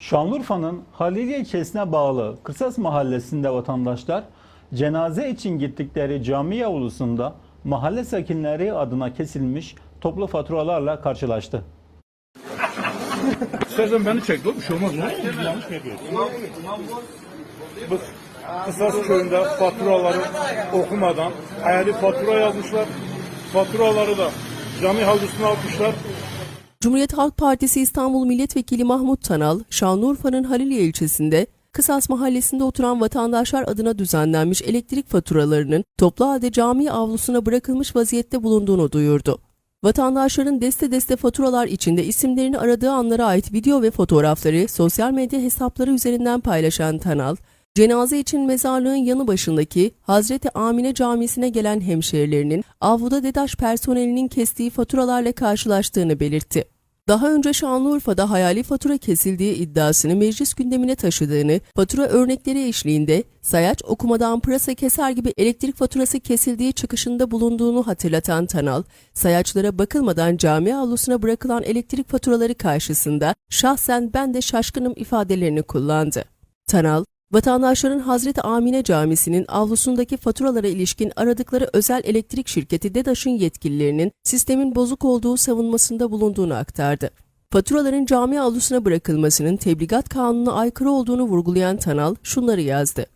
Şanlıurfa'nın Haliliye ilçesine bağlı Kısas mahallesinde vatandaşlar cenaze için gittikleri cami avlusunda mahalle sakinleri adına kesilmiş toplu faturalarla karşılaştı. İstersen beni çek bir şey olmaz mı? Yanlış Kısas köyünde faturaları okumadan hayali fatura yazmışlar. Faturaları da cami havlusuna atmışlar. Cumhuriyet Halk Partisi İstanbul Milletvekili Mahmut Tanal, Şanlıurfa'nın Haliliye ilçesinde Kısas mahallesinde oturan vatandaşlar adına düzenlenmiş elektrik faturalarının toplu halde cami avlusuna bırakılmış vaziyette bulunduğunu duyurdu. Vatandaşların deste deste faturalar içinde isimlerini aradığı anlara ait video ve fotoğrafları sosyal medya hesapları üzerinden paylaşan Tanal, cenaze için mezarlığın yanı başındaki Hazreti Amine Camisi'ne gelen hemşehrilerinin avluda DEDAŞ personelinin kestiği faturalarla karşılaştığını belirtti. Daha önce Şanlıurfa'da hayali fatura kesildiği iddiasını meclis gündemine taşıdığını, fatura örnekleri eşliğinde sayaç okumadan pırasa keser gibi elektrik faturası kesildiği çıkışında bulunduğunu hatırlatan Tanal, sayaçlara bakılmadan cami avlusuna bırakılan elektrik faturaları karşısında şahsen ben de şaşkınım ifadelerini kullandı. Tanal, vatandaşların Hazreti Amine Camisi'nin avlusundaki faturalara ilişkin aradıkları özel elektrik şirketi DEDAŞ'ın yetkililerinin sistemin bozuk olduğu savunmasında bulunduğunu aktardı. Faturaların cami avlusuna bırakılmasının tebligat kanununa aykırı olduğunu vurgulayan Tanal şunları yazdı.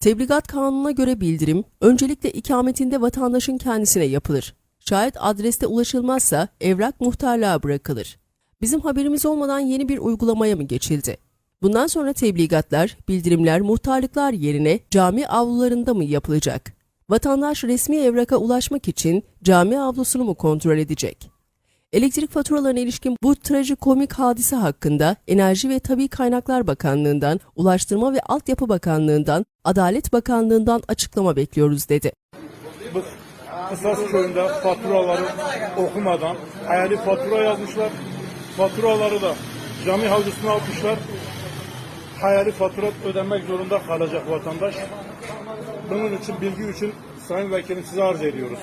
Tebligat kanununa göre bildirim, öncelikle ikametinde vatandaşın kendisine yapılır. Şayet adreste ulaşılmazsa evrak muhtarlığa bırakılır. Bizim haberimiz olmadan yeni bir uygulamaya mı geçildi? Bundan sonra tebligatlar, bildirimler, muhtarlıklar yerine cami avlularında mı yapılacak? Vatandaş resmi evraka ulaşmak için cami avlusunu mu kontrol edecek? Elektrik faturalarına ilişkin bu trajikomik hadise hakkında Enerji ve Tabi Kaynaklar Bakanlığı'ndan, Ulaştırma ve Altyapı Bakanlığı'ndan, Adalet Bakanlığı'ndan açıklama bekliyoruz dedi. Bu Kısas köyünde faturaları okumadan hayali fatura yazmışlar. Faturaları da cami havlusuna atmışlar. Hayali fatura ödemek zorunda kalacak vatandaş. Bunun için bilgi için Sayın Vekilim size arz ediyoruz.